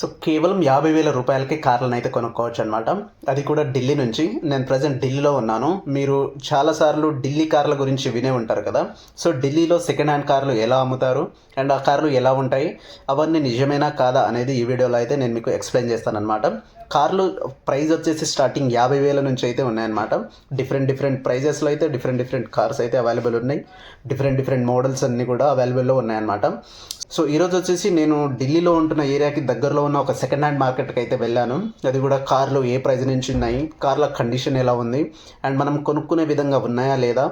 So కేవలం యాభై వేల రూపాయలకే కార్లను అయితే కొనుక్కోవచ్చు అనమాట అది కూడా ఢిల్లీ నుంచి. నేను ప్రజెంట్ ఢిల్లీలో ఉన్నాను. మీరు చాలాసార్లు ఢిల్లీ కార్ల గురించి వినే ఉంటారు కదా. సో ఢిల్లీలో సెకండ్ హ్యాండ్ కార్లు ఎలా అమ్ముతారు? అండ్ ఆ కార్లు ఎలా ఉంటాయి? అవన్నీ నిజమేనా కాదా అనేది ఈ వీడియోలో అయితే నేను మీకు ఎక్స్ప్లెయిన్ చేస్తాను అనమాట కార్లు ప్రైస్ వచ్చేసి స్టార్టింగ్ యాభై వేల నుంచి అయితే ఉన్నాయన్నమాట. డిఫరెంట్ డిఫరెంట్ ప్రైజెస్లో అయితే డిఫరెంట్ డిఫరెంట్ కార్స్ అయితే అవైలబుల్ ఉన్నాయి. డిఫరెంట్ డిఫరెంట్ మోడల్స్ అన్నీ కూడా అవైలబుల్లో ఉన్నాయన్నమాట. సో ఈరోజు వచ్చేసి నేను ఢిల్లీలో ఉంటున్న ఏరియాకి దగ్గరలో ఉన్న ఒక సెకండ్ హ్యాండ్ మార్కెట్కి అయితే వెళ్ళాను. అది కూడా కార్లు ఏ ప్రైస్ నుంచి ఉన్నాయి కార్ల కండిషన్ ఎలా ఉంది అండ్ మనం కొనుక్కునే విధంగా ఉన్నాయా లేదా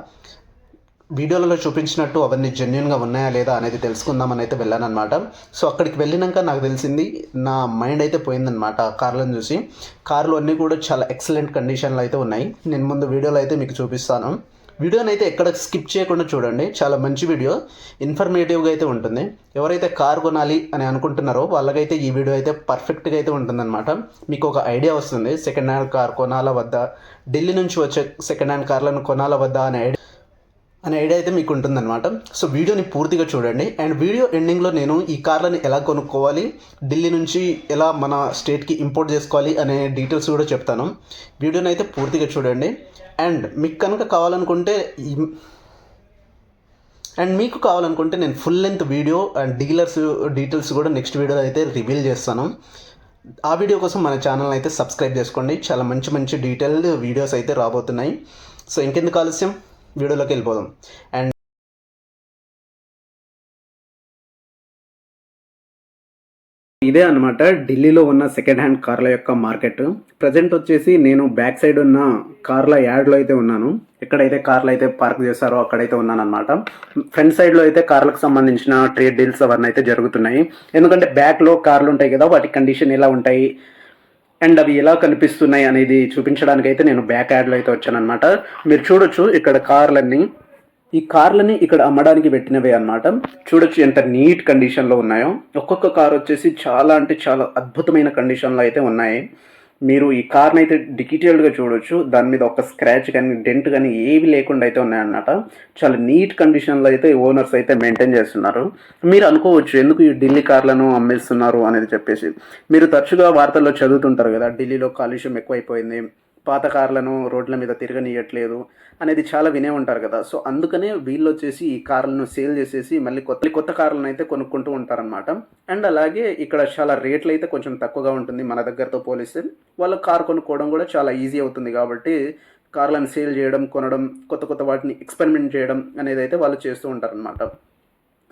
వీడియోలలో చూపించినట్టు అవన్నీ జెన్యున్గా ఉన్నాయా లేదా అనేది తెలుసుకుందామని అయితే వెళ్ళాను అనమాట సో అక్కడికి వెళ్ళినాక నాకు తెలిసింది నా మైండ్ అయితే పోయిందనమాట ఆ కార్లను చూసి. కార్లు అన్నీ కూడా చాలా ఎక్సలెంట్ కండిషన్లో అయితే ఉన్నాయి. నేను ముందు వీడియోలో అయితే మీకు చూపిస్తాను. వీడియోని అయితే ఎక్కడ స్కిప్ చేయకుండా చూడండి. చాలా మంచి వీడియో. ఇన్ఫర్మేటివ్గా అయితే ఉంటుంది. ఎవరైతే కార్ కొనాలి అని అనుకుంటున్నారో వాళ్ళకైతే ఈ వీడియో అయితే పర్ఫెక్ట్గా అయితే ఉంటుందన్నమాట. మీకు ఒక ఐడియా వస్తుంది. సెకండ్ హ్యాండ్ కార్ కొనాలా వద్దా? ఢిల్లీ నుంచి వచ్చే సెకండ్ హ్యాండ్ కార్లను కొనాలా వద్దా అనే ఐడియా అనే ఐడియా అయితే మీకు ఉంటుందన్నమాట సో వీడియోని పూర్తిగా చూడండి. అండ్ వీడియో ఎండింగ్లో నేను ఈ కార్లను ఎలా కొనుక్కోవాలి ఢిల్లీ నుంచి ఎలా మన స్టేట్కి ఇంపోర్ట్ చేసుకోవాలి అనే డీటెయిల్స్ కూడా చెప్తాను. వీడియోని అయితే పూర్తిగా చూడండి. అండ్ మీకు కనుక కావాలనుకుంటే అండ్ మీకు కావాలనుకుంటే నేను full length video and dealers details కూడా నెక్స్ట్ వీడియోలో అయితే రివీల్ చేస్తాను. ఆ వీడియో కోసం మన ఛానల్ అయితే సబ్స్క్రైబ్ చేసుకోండి. చాలా మంచి మంచి డీటెయిల్డ్ వీడియోస్ అయితే రాబోతున్నాయి. సో ఇంకెందుకు ఆలస్యం? వీడియోలోకి వెళ్ళిపోదాం. అండ్ ఇదే అనమాట ఢిల్లీలో ఉన్న సెకండ్ హ్యాండ్ కార్ల యొక్క మార్కెట్. ప్రజెంట్ వచ్చేసి నేను బ్యాక్ సైడ్ ఉన్న కార్ల యార్డ్లో అయితే ఉన్నాను. ఎక్కడైతే కార్లు అయితే పార్క్ చేస్తారో అక్కడైతే ఉన్నాను అనమాట ఫ్రంట్ సైడ్లో అయితే కార్లకు సంబంధించిన ట్రేడ్ డీల్స్ అవన్నీ అయితే జరుగుతున్నాయి. ఎందుకంటే బ్యాక్లో కార్లు ఉంటాయి కదా వాటి కండిషన్ ఎలా ఉంటాయి? అండ్ అవి ఎలా కనిపిస్తున్నాయి అనేది చూపించడానికి అయితే నేను బ్యాక్ యాడ్లో అయితే వచ్చానమాట మీరు చూడొచ్చు ఇక్కడ కార్లన్నీ. ఈ కార్లని ఇక్కడ అమ్మడానికి పెట్టినవే అన్నమాట. చూడొచ్చు ఎంత నీట్ కండిషన్లో ఉన్నాయో. ఒక్కొక్క కార్ వచ్చేసి చాలా అంటే చాలా అద్భుతమైన కండిషన్లో అయితే ఉన్నాయి. మీరు ఈ కార్ని అయితే డిజిటల్గా చూడొచ్చు. దాని మీద ఒక స్క్రాచ్ కానీ డెంట్ కానీ ఏవి లేకుండా అయితే ఉన్నాయన్నమాట. చాలా నీట్ కండిషన్లో అయితే ఓనర్స్ అయితే మెయింటైన్ చేస్తున్నారు. మీరు అనుకోవచ్చు ఎందుకు ఈ ఢిల్లీ కార్లను అమ్మేస్తున్నారు అనేది చెప్పేసి. మీరు తరచుగా వార్తల్లో చదువుతుంటారు కదా ఢిల్లీలో కాలుష్యం ఎక్కువైపోయింది. పాత కార్లను రోడ్ల మీద తిరగనీయట్లేదు అనేది చాలా వినే ఉంటారు కదా. సో అందుకనే వీళ్ళు వచ్చేసి ఈ కార్లను సేల్ చేసేసి మళ్ళీ కొత్త కొత్త కార్లను అయితే కొనుక్కుంటూ ఉంటారనమాట అండ్ అలాగే ఇక్కడ చాలా రేట్లు అయితే కొంచెం తక్కువగా ఉంటుంది మన దగ్గరతో పోలిస్తే. వాళ్ళ కార్ కొనుక్కోవడం కూడా చాలా ఈజీ అవుతుంది కాబట్టి కార్లను సేల్ చేయడం కొనడం కొత్త కొత్త వాటిని ఎక్స్పెరిమెంట్ చేయడం అనేది అయితే వాళ్ళు చేస్తూ ఉంటారనమాట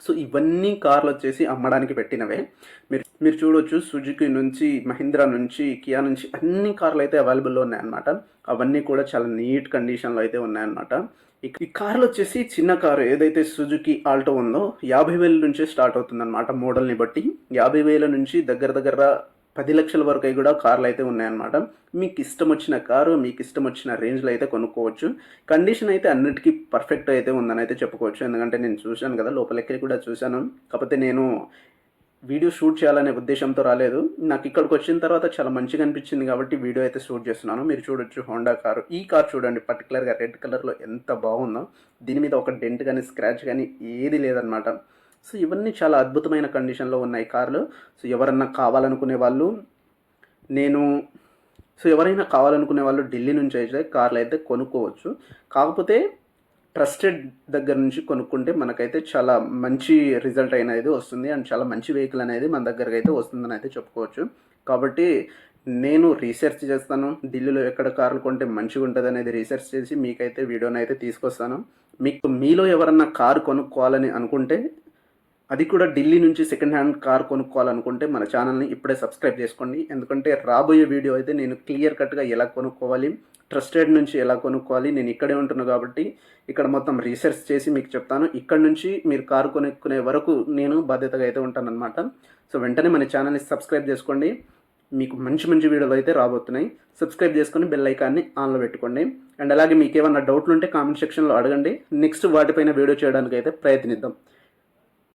సో ఇవన్నీ కార్లు వచ్చేసి అమ్మడానికి పెట్టినవే. మీరు మీరు చూడొచ్చు సుజుకి నుంచి మహీంద్రా నుంచి కియా నుంచి అన్ని కార్లు అయితే అవైలబుల్లో ఉన్నాయన్నమాట. అవన్నీ కూడా చాలా నీట్ కండిషన్లో అయితే ఉన్నాయన్నమాట. ఈ- ఈ కార్లు వచ్చేసి చిన్న కారు ఏదైతే సుజుకి ఆల్టో ఉందో యాభై వేల నుంచే స్టార్ట్ అవుతుందన్నమాట మోడల్ని బట్టి. యాభై వేల నుంచి దగ్గర దగ్గర పది లక్షల వరకు కూడా కార్లు అయితే ఉన్నాయన్నమాట. మీకు ఇష్టం వచ్చిన కారు మీకు ఇష్టం వచ్చిన రేంజ్లో అయితే కొనుక్కోవచ్చు. కండిషన్ అయితే అన్నిటికీ పర్ఫెక్ట్ అయితే ఉందని అయితే చెప్పుకోవచ్చు. ఎందుకంటే నేను చూశాను కదా లోపలికి కూడా చూశాను. కాకపోతే నేను వీడియో షూట్ చేయాలనే ఉద్దేశంతో రాలేదు. నాకు ఇక్కడికి వచ్చిన తర్వాత చాలా మంచిగా అనిపించింది కాబట్టి వీడియో అయితే షూట్ చేస్తున్నాను. మీరు చూడొచ్చు హోండా కారు. ఈ కార్ చూడండి పర్టికులర్గా రెడ్ కలర్లో ఎంత బాగుందో. దీని మీద ఒక డెంట్ కానీ స్క్రాచ్ కానీ ఏది లేదనమాట సో ఇవన్నీ చాలా అద్భుతమైన కండిషన్లో ఉన్నాయి కార్లు. సో ఎవరన్నా కావాలనుకునే వాళ్ళు నేను సో ఎవరైనా కావాలనుకునే వాళ్ళు ఢిల్లీ నుంచి అయితే కార్లు అయితే కొనుక్కోవచ్చు. కాకపోతే ట్రస్టెడ్ దగ్గర నుంచి కొనుక్కుంటే మనకైతే చాలా మంచి రిజల్ట్ అనేది వస్తుంది. అండ్ చాలా మంచి వెహికల్ అనేది మన దగ్గరకు అయితే వస్తుందని అయితే చెప్పుకోవచ్చు. కాబట్టి నేను రీసెర్చ్ చేస్తాను. ఢిల్లీలో ఎక్కడ కార్లు కొంటే మంచిగా ఉంటుంది అనేది రీసెర్చ్ చేసి మీకైతే వీడియోని అయితే తీసుకొస్తాను. మీకు మీలో ఎవరన్నా కారు కొనుక్కోవాలని అనుకుంటే అది కూడా ఢిల్లీ నుంచి సెకండ్ హ్యాండ్ కార్ కొనుక్కోవాలనుకుంటే మన ఛానల్ని ఇప్పుడే సబ్స్క్రైబ్ చేసుకోండి. ఎందుకంటే రాబోయే వీడియో అయితే నేను క్లియర్ కట్గా ఎలా కొనుక్కోవాలి ట్రస్టెడ్ నుంచి ఎలా కొనుక్కోవాలి నేను ఇక్కడే ఉంటున్నాను కాబట్టి ఇక్కడ మొత్తం రీసెర్చ్ చేసి మీకు చెప్తాను. ఇక్కడ నుంచి మీరు కారు కొనుక్కునే వరకు నేను బాధ్యతగా అయితే ఉంటానన్నమాట. సో వెంటనే మన ఛానల్ని సబ్స్క్రైబ్ చేసుకోండి. మీకు మంచి మంచి వీడియోలు అయితే రాబోతున్నాయి. సబ్స్క్రైబ్ చేసుకొని బెల్ ఐకాన్ని ఆన్లో పెట్టుకోండి. అండ్ అలాగే మీకు ఏమన్నా డౌట్లు ఉంటే కామెంట్ సెక్షన్లో అడగండి. నెక్స్ట్ వాటిపైన వీడియో చేయడానికి అయితే ప్రయత్నిద్దాం.